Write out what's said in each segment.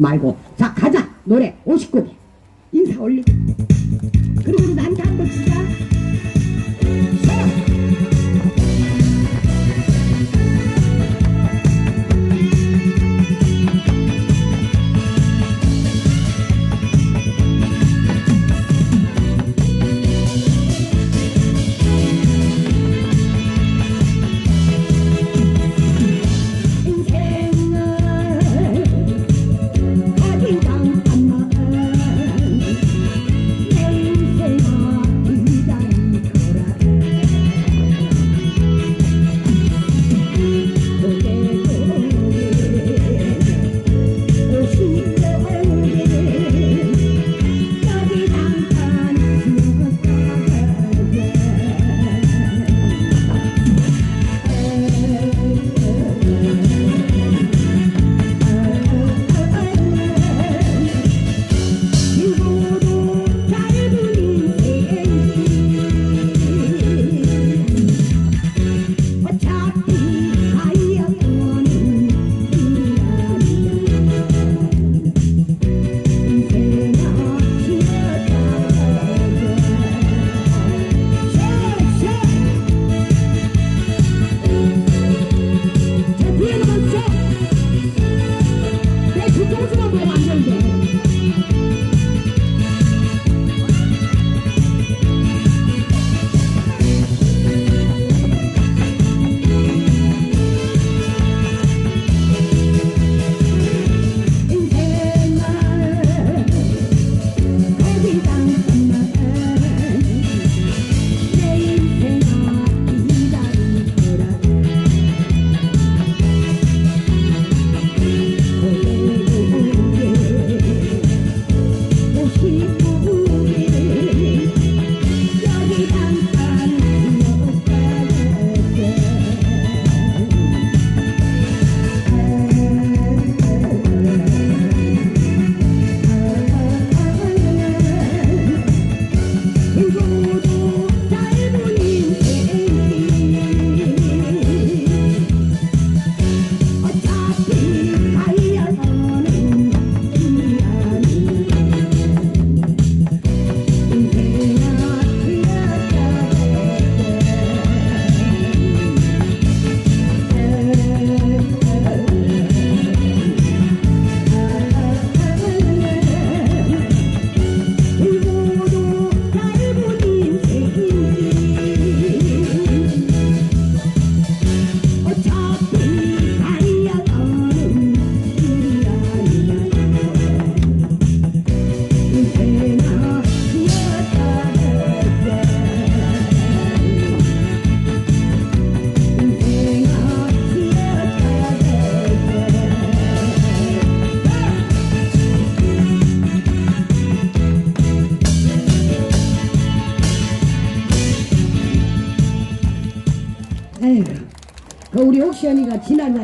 말고. 자 가자. 노래 59개 인사 올리고. 그리고 한번 치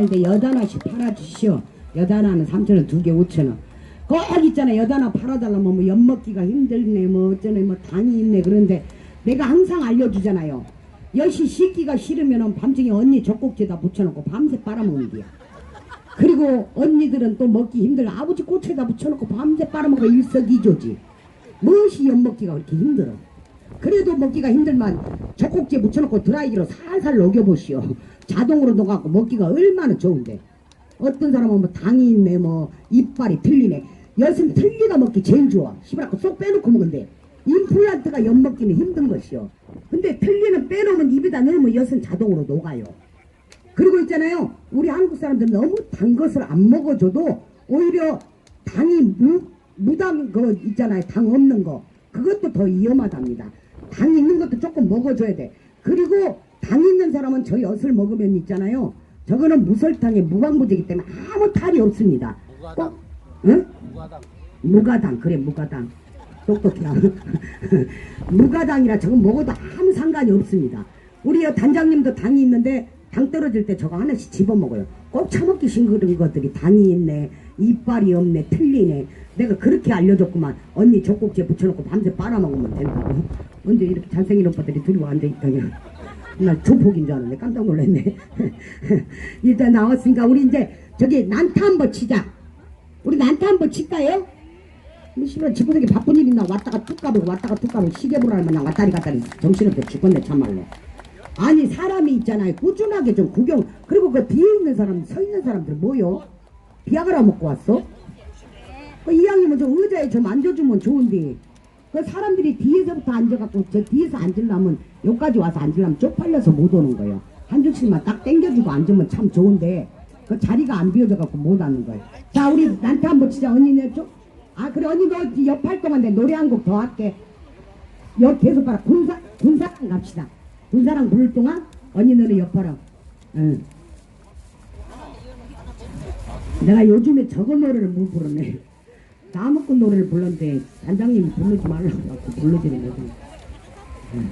옥시언니가 지난날인데 여단아씩 팔아주시오. 여단아는 3천원, 두 개 5천원. 꼭 있잖아, 여단아 팔아달라면 뭐 엿먹기가 힘들네, 뭐 어쩌네, 뭐 당이 있네. 그런데 내가 항상 알려주잖아요. 여시 씻기가 싫으면 밤중에 언니 젖꼭지에다 붙여놓고 밤새 빨아먹는 게야. 그리고 언니들은 또 먹기 힘들어. 아버지 꼬치에다 붙여놓고 밤새 빨아먹어 일석이조지. 무엇이 엿먹기가 그렇게 힘들어. 그래도 먹기가 힘들만 젖꼭지에 묻혀놓고 드라이기로 살살 녹여보시오. 자동으로 녹아갖고 먹기가 얼마나 좋은데. 어떤 사람은 뭐 당이 있네, 뭐 이빨이 틀리네. 엿은 틀리가 먹기 제일 좋아. 시부라고 쏙 빼놓고 먹은데 임플란트가 엿 먹기는 힘든 것이요. 근데 틀리는 빼놓으면 입에다 넣으면 엿은 자동으로 녹아요. 그리고 있잖아요. 우리 한국 사람들은 너무 단 것을 안 먹어줘도 오히려 당이 무, 무당 거 있잖아요. 당 없는 거. 그것도 더 위험하답니다. 당 있는 것도 조금 먹어줘야 돼. 그리고 당 있는 사람은 저 엿을 먹으면 있잖아요. 저거는 무설탕에 무방부제이기 때문에 아무 탈이 없습니다. 무가당. 꼭, 응? 무가당. 무가당 그래 무가당 똑똑해 무가당이라 저거 먹어도 아무 상관이 없습니다 우리 여 단장님도 당이 있는데 당 떨어질 때 저거 하나씩 집어먹어요 꼭 처먹기 싱그러운 것들이 당이 있네 이빨이 없네 틀리네 내가 그렇게 알려줬구만 언니 젖꼭지에 붙여놓고 밤새 빨아먹으면 된다고 언제 이렇게 잘생긴 오빠들이 들고 앉아있다냐. 나 조폭인 줄 알았네. 깜짝 놀랐네. 일단 나왔으니까 우리 이제 저기 난타 한번 치자. 우리 난타 한번 칠까요? 뭐 씨발 집구석에 바쁜 일 있나? 왔다가 툭 가보고 왔다가 툭 가보고 시계 보라면 그냥 왔다리 갔다리 정신없게 죽겠네 참말로. 아니 사람이 있잖아요. 꾸준하게 좀 구경. 그리고 그 뒤에 있는 사람 서 있는 사람들 뭐요? 비아그라 먹고 왔어? 그 이왕이면 좀 의자에 좀 앉아주면 좋은데 그 사람들이 뒤에서부터 앉아갖고 저 뒤에서 앉으려면 여기까지 와서 앉으려면 쪽팔려서 못 오는 거예요. 한 줄씩만 딱 땡겨주고 앉으면 참 좋은데 그 자리가 안 비어져갖고 못 앉는 거예요. 자 우리 난타 한번 치자. 언니네 좀아 그래 언니 너옆 활동한 데 노래 한 곡 더 할게. 여 계속 봐라. 군사 군사랑 갑시다. 군사랑 부를 동안 언니 너는 옆하라. 응. 내가 요즘에 저거 노래를 못 부르네 나무꾼 노래를 불렀는데 단장님이 부르지 말라고 해갖고 불러드린 거지 응.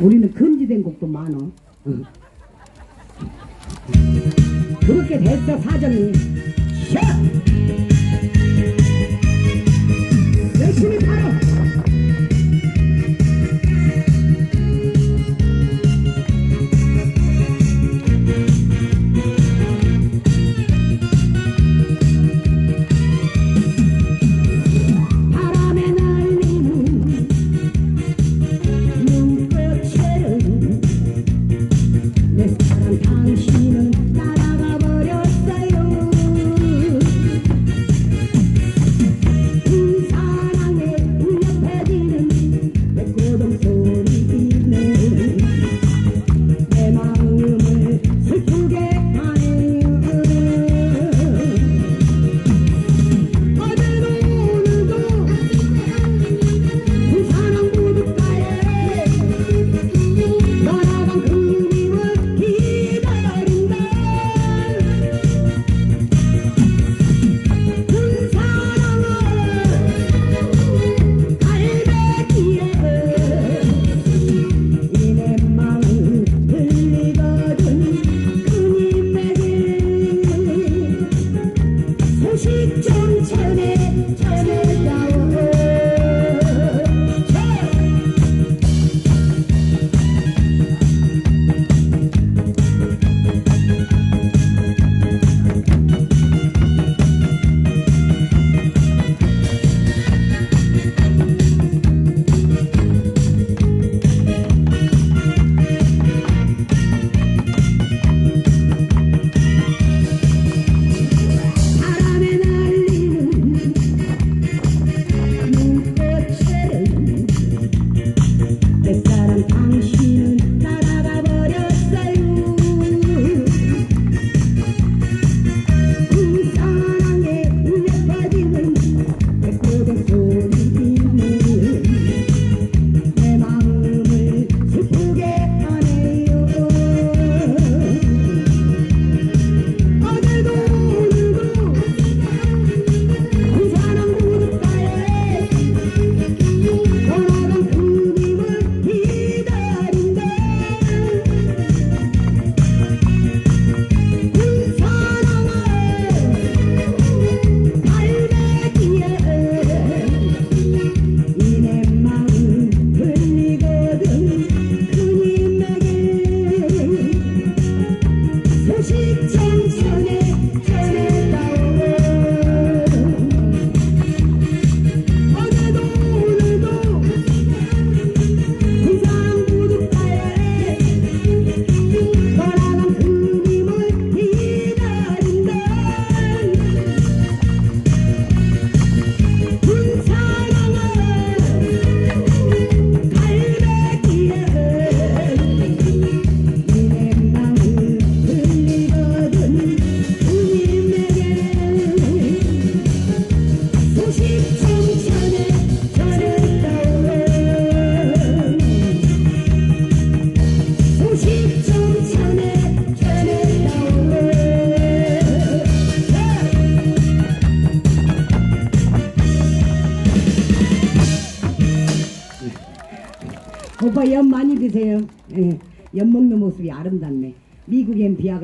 우리는 금지된 곡도 많어 응. 그렇게 됐어 사정이 샤! 열심히 살아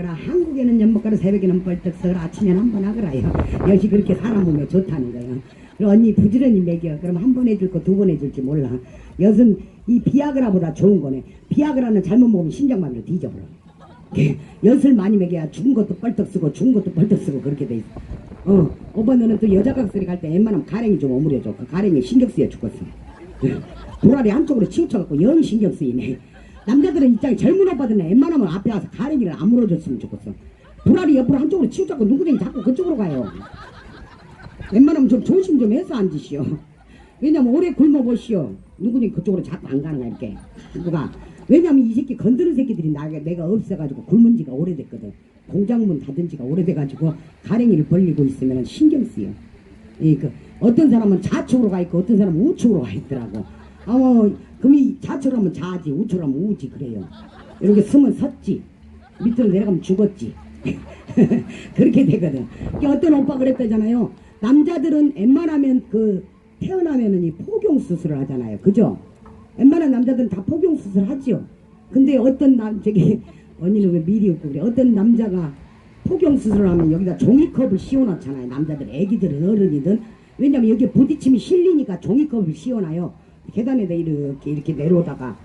하거라 한국에는 연 먹거라 새벽에는 벌떡 서라 아침엔 한번 하거라요. 역시 그렇게 사람 보면 좋다는 거예요. 그럼 언니 부지런히 먹여. 그럼 한 번 해줄 거 두 번 해줄지 몰라. 여튼 이 비아그라보다 좋은 거네. 비아그라는 잘못 먹으면 심장마비로 뒤져버려. 엿을 많이 먹여야 죽은 것도 뻘떡 쓰고 죽은 것도 뻘떡 쓰고 그렇게 돼 있어. 어, 오빠 너는 또 여자 각설이 갈 때 웬만하면 가랭이 좀 오므려줘. 그 가랭이 신경 쓰여 죽겠어. 불알이 한쪽으로 치우쳐갖고 영 신경 쓰이네. 남자들은 입장에 젊은 오빠들은 웬만하면 앞에 와서 가랭이를 안 물어줬으면 좋겠어. 불알이 옆으로 한쪽으로 치우쳐갖고 누구든지 자꾸 그쪽으로 가요. 웬만하면 좀 조심 좀 해서 앉으시오. 왜냐면 오래 굶어보시오. 누구니 그쪽으로 자꾸 안 가는 거야, 이렇게. 누가. 왜냐면 이 새끼 건드는 새끼들이 나, 내가 없어가지고 굶은 지가 오래됐거든. 공장문 닫은 지가 오래돼가지고 가랭이를 벌리고 있으면 신경 쓰여. 이, 그, 어떤 사람은 좌측으로 가 있고 어떤 사람은 우측으로 가 있더라고. 아, 뭐, 그럼 이 좌측으로 하면 좌지, 하면 우지, 그래요. 이렇게 서면 섰지. 밑으로 내려가면 죽었지. 그렇게 되거든. 그러니까 어떤 오빠 그랬다잖아요. 남자들은 웬만하면 그 태어나면은 이 포경 수술을 하잖아요. 그죠? 웬만한 남자들은 다 포경 수술 하지요. 근데 어떤 남 저기 언니는 왜 미리 웃고 그래? 어떤 남자가 포경 수술을 하면 여기다 종이컵을 씌워놓잖아요. 남자들, 애기들은 어른이든 왜냐면 여기 부딪힘이 실리니까 종이컵을 씌워놔요. 계단에다 이렇게 이렇게 내려오다가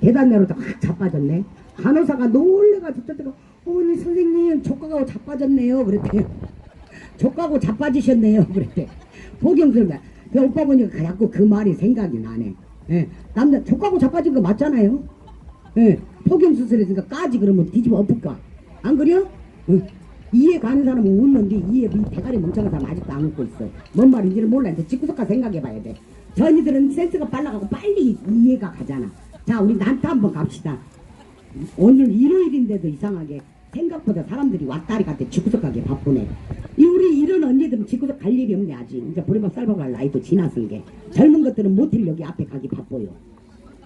계단 내려오다가 확 자빠졌네. 간호사가 놀래가지고 저때가 어머니 선생님 조카가 자빠졌네요. 그랬대요. 조카고 자빠지셨네요. 그랬대. 포경수가 그 오빠 보니까 자꾸 그 말이 생각이 나네. 예. 남자 조카고 자빠진 거 맞잖아요. 예. 포경 수술했으니까 까지 그러면 뒤집어 엎을까? 안 그래요? 응. 이해 가는 사람은 웃는데 이해 이 대가리 멍청한 사람 아직도 안 웃고 있어. 뭔 말인지는 몰라. 이제 직구석가 생각해봐야 돼. 전이들은 센스가 빨라가고 빨리 이해가 가잖아. 자, 우리 난타 한번 갑시다. 오늘 일요일인데도 이상하게 생각보다 사람들이 왔다리 갔대 직구석 가게 바쁘네. 이 우리 이런 언니들은 직구석 갈 일이 없네 아직. 이제 보리밥 쌀밥 갈 나이도 지났은 게. 젊은 것들은 모텔 여기 앞에 가기 바빠요.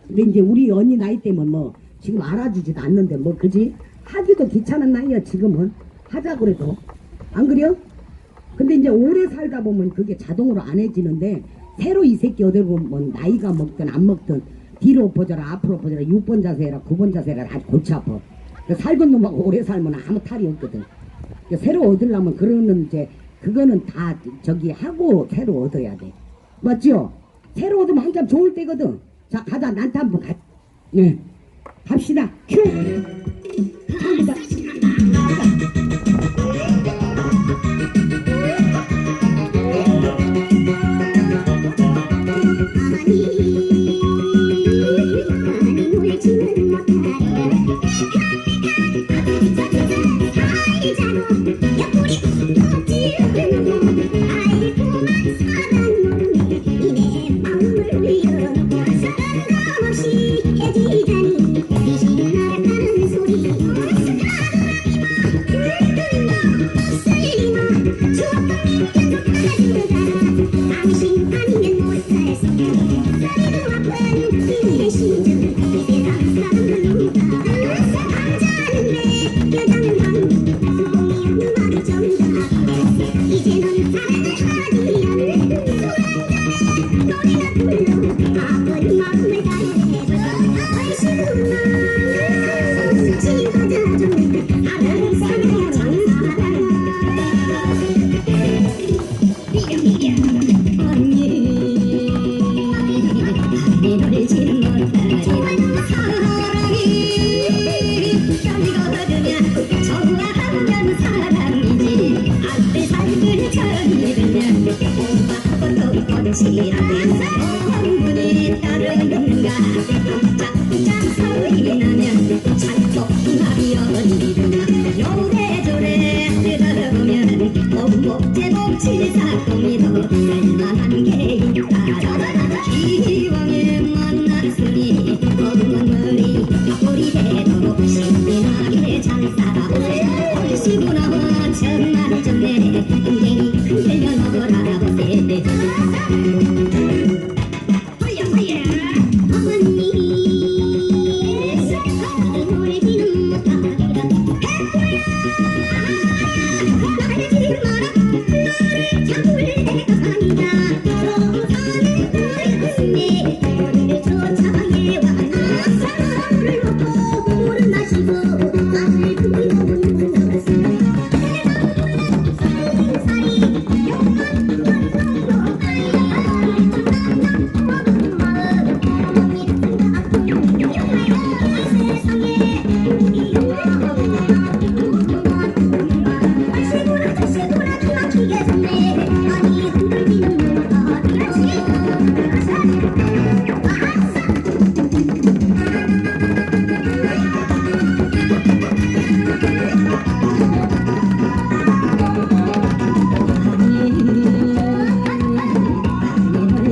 근데 이제 우리 언니 나이 때문에 뭐 지금 알아주지도 않는데 뭐 그지? 하기도 귀찮은 나이야 지금은. 하자 그래도. 안 그래요? 근데 이제 오래 살다 보면 그게 자동으로 안 해지는데 새로 이 새끼 어디 보면 나이가 먹든 안 먹든 뒤로 보자라 앞으로 보자라 6번 자세라 9번 자세라 아주 골치 아파. 그 살던 놈하고 오래 살면 아무 탈이 없거든. 그 새로 얻으려면 그러는 이제 그거는 다 저기 하고 새로 얻어야 돼. 맞죠? 새로 얻으면 한참 좋을 때거든. 자 가자 난타 한번 가. 네. 갑시다. 큐. 갑니다.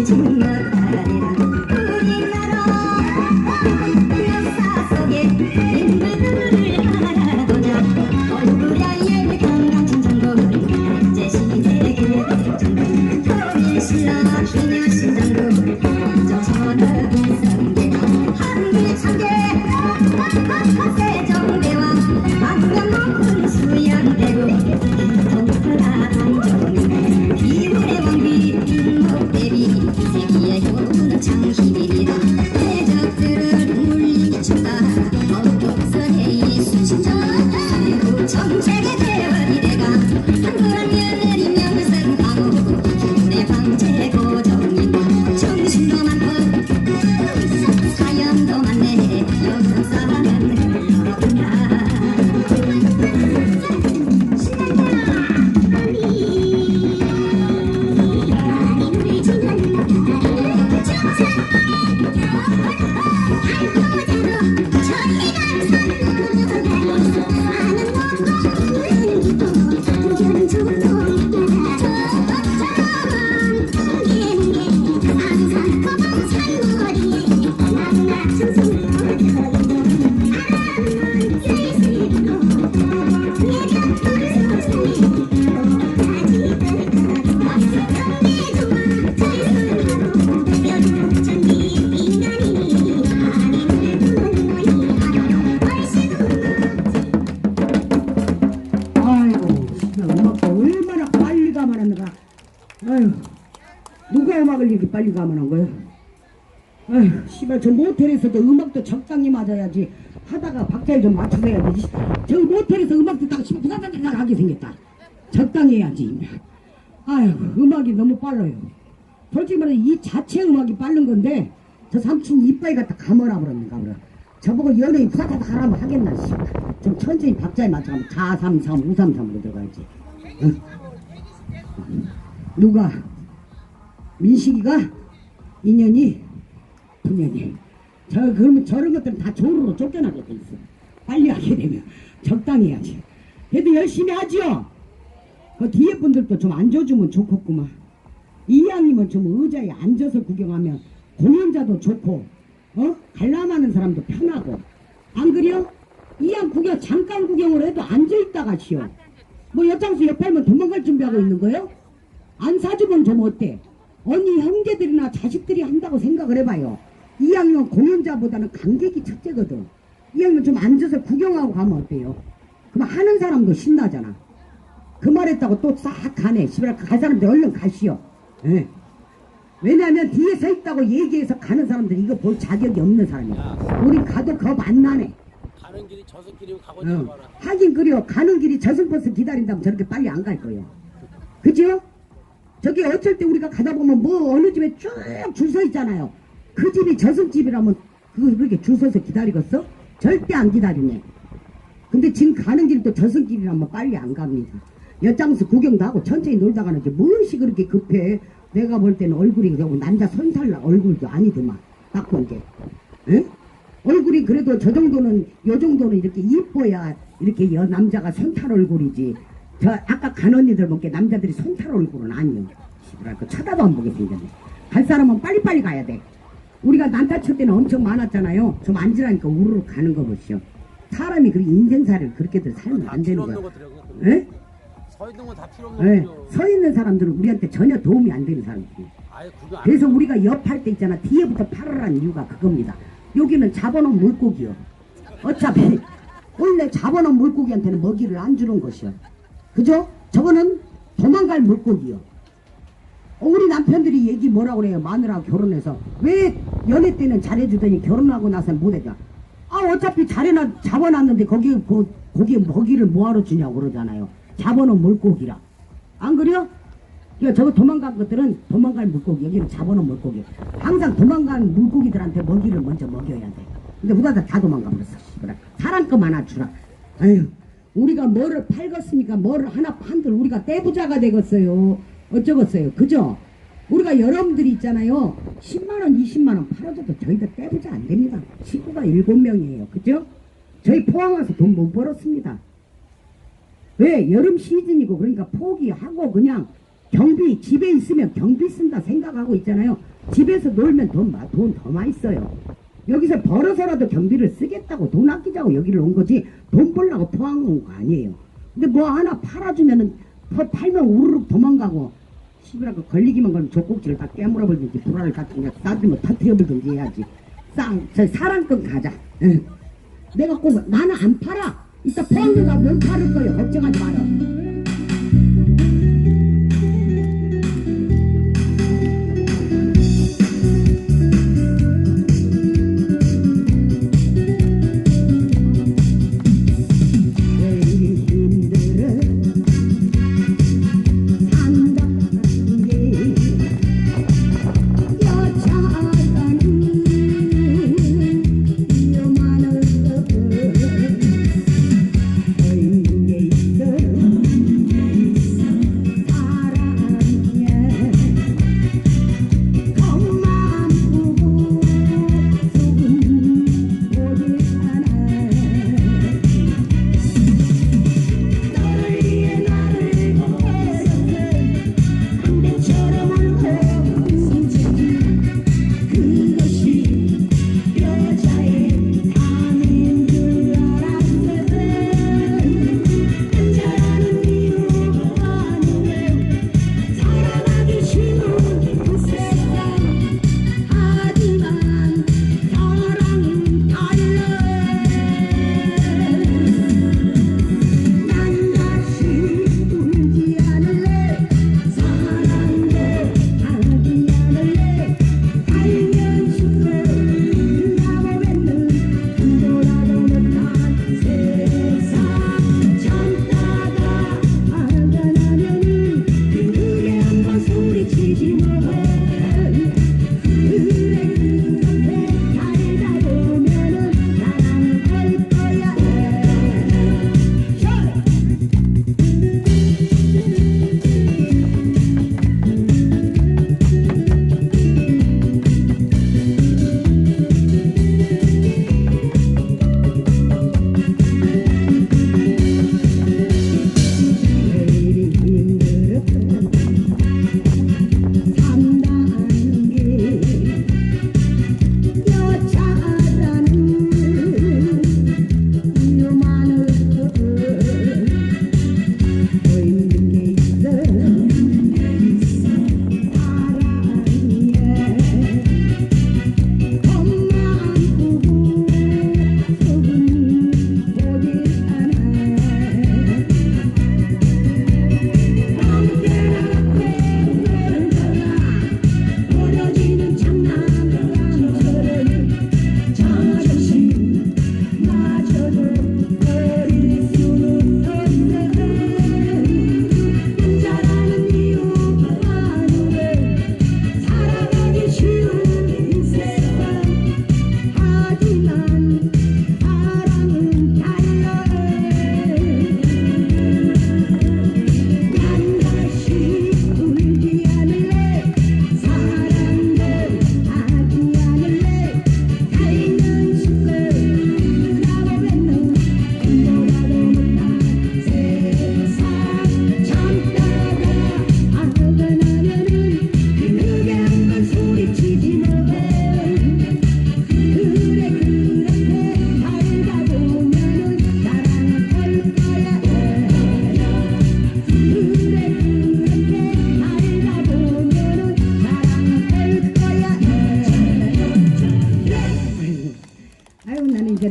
to 이렇게 빨리 가만한 거야? 아휴, 씨발, 저 모텔에서도 음악도 적당히 맞아야지. 하다가 박자를 좀 맞춰야 되지. 저 모텔에서 음악 듣다가 씨발, 부다다다닥 하게 생겼다. 적당히 해야지. 아휴, 음악이 너무 빨라요. 솔직히 말해, 이 자체 음악이 빠른 건데, 저 삼촌 이빨 갖다 감아라 버렸는가, 그래. 저보고 연예인 부다다닥 하라면 하겠나, 씨. 좀 천천히 박자에 맞춰가면 433, 533으로 들어가야지. 응? 누가? 민식이가? 인연이? 분연이. 저, 그러면 저런 것들은 다 조르로 쫓겨나게 돼 있어. 빨리 하게 되면. 적당히 해야지. 그래도 열심히 하지요? 그 뒤에 분들도 좀 앉아주면 좋겠구만. 이양이면 좀 의자에 앉아서 구경하면 공연자도 좋고, 어? 관람하는 사람도 편하고. 안 그래요? 이양 구경, 잠깐 구경을 해도 앉아있다가 쉬어. 뭐 옆장수 옆에 하면 도망갈 준비하고 있는 거예요? 안 사주면 좀 어때? 언니 형제들이나 자식들이 한다고 생각을 해봐요. 이왕이면 공연자보다는 관객이 첫째거든. 이왕이면 좀 앉아서 구경하고 가면 어때요? 그럼 하는 사람도 신나잖아. 그 말했다고 또 싹 가네. 시발 갈 사람들 얼른 가시오. 예. 왜냐하면 뒤에 서 있다고 얘기해서 가는 사람들 이거 볼 자격이 없는 사람이야. 우리 가도 겁 안 나네. 가는 길이 저승길이고 가고 어. 거라. 하긴 그래요. 가는 길이 저승버스 기다린다면 저렇게 빨리 안 갈 거예요. 그죠? 저기 어쩔 때 우리가 가다 보면 뭐 어느 집에 쭉 줄 서 있잖아요. 그 집이 저승집이라면 그거 그렇게 줄 서서 기다리겠어? 절대 안 기다리네. 근데 지금 가는 길도 저승길이라면 빨리 안 갑니다. 엿장수 구경도 하고 천천히 놀다 가는지 무엇이 그렇게 급해? 내가 볼 때는 얼굴이 그냥 남자 손살나 얼굴도 아니더만 딱 본 게. 응? 얼굴이 그래도 저 정도는 요 정도는 이렇게 이뻐야 이렇게 여 남자가 손탈 얼굴이지. 저 아까 간 언니들 보니까 남자들이 손탈 얼굴은 아니요. 시부랄 거 쳐다도 안 보게 생겼네. 갈 사람은 빨리빨리 가야 돼. 우리가 난타 칠 때는 엄청 많았잖아요. 좀 앉으라니까 우르르 가는 거 보시오. 사람이 그 인생살이를 그렇게들 살면 다안 되는 거야. 예? 서 있는 건 다 필요 없는 예. 거죠. 서 있는 사람들은 우리한테 전혀 도움이 안 되는 사람들이. 아예 구경 안 그래서 우리가 옆할 때 있잖아 뒤에부터 팔으라는 이유가 그겁니다 여기는 잡아놓은 물고기요 어차피 원래 잡아놓은 물고기한테는 먹이를 안 주는 것이요 그죠? 저거는 도망갈 물고기요. 어, 우리 남편들이 얘기 뭐라고 그래요? 마누라하고 결혼해서. 왜 연애 때는 잘해주더니 결혼하고 나서는 못해줘? 아 어차피 잘해놔 잡아놨는데 거기 그, 거기에 먹이를 뭐하러 주냐고 그러잖아요. 잡아놓은 물고기라. 안 그래요? 그러니까 저거 도망간 것들은 도망갈 물고기 여기는 잡아놓은 물고기. 항상 도망간 물고기들한테 먹이를 먼저 먹여야 돼. 근데 우다다 다 도망가 버렸어. 그래. 사람 거 많아 주라. 아유 우리가 뭐를 팔겠습니까? 뭐를 하나 판들 우리가 떼부자가 되겠어요? 어쩌겠어요? 그죠? 우리가 여러분들이 있잖아요. 10만원 20만원 팔아줘도 저희들 떼부자 안 됩니다. 친구가 7명이에요. 그죠? 저희 포항 와서 돈 못 벌었습니다. 왜? 여름 시즌이고 그러니까 포기하고 그냥 경비 집에 있으면 경비 쓴다 생각하고 있잖아요. 집에서 놀면 돈더 많이 써요. 여기서 벌어서라도 경비를 쓰겠다고 돈 아끼자고 여기를 온 거지 돈 벌라고 포항 온 거 아니에요. 근데 뭐 하나 팔아주면은 퍼- 팔면 우르륵 도망가고 시비라고 걸리기만 걸면 젖꼭지를 다 깨물어버리든지 불화를 다 싸들면 터트려버리든지 해야지. 쌍, 저 사랑권 가자. 응. 내가 꼭 나는 안 팔아. 이따 포항에 가면 팔을 거예요. 걱정하지 마라.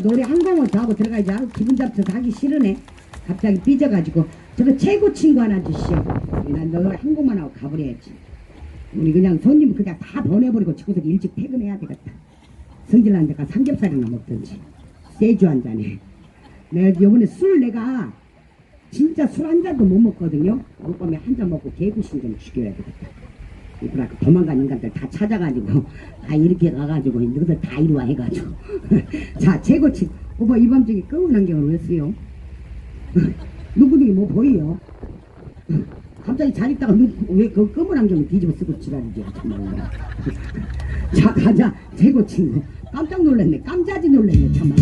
노래 한 곡을 하고 들어가야지. 아유, 기분 잡쳐서 하기 싫으네. 갑자기 삐져가지고. 저거 최고 친구 하나 주시오. 난 노래 한 곡만 하고 가버려야지. 우리 그냥 손님 그냥 다 보내버리고 집구석 일찍 퇴근해야 되겠다. 성질난 데가 삼겹살이나 먹든지. 세주 한 잔에 내가 요번에 술 내가 진짜 술 한 잔도 못 먹거든요. 올 거면 한잔 먹고 개구신 좀 죽여야 되겠다 이쁘라 그 도망간 인간들 다 찾아가지고 다 이렇게 가가지고 너희들 다 이리 와 해가지고. 자 최고치. 오빠 이밤 중에 검은 안경을 왜 쓰요? 누구들이 뭐 보이요? 갑자기 잘 있다가 왜그 검은 안경을 뒤집어 쓰고 지랄이지? 참말로 자 가자. 최고 친구 깜짝 놀랐네. 깜자지 놀랐네. 참말로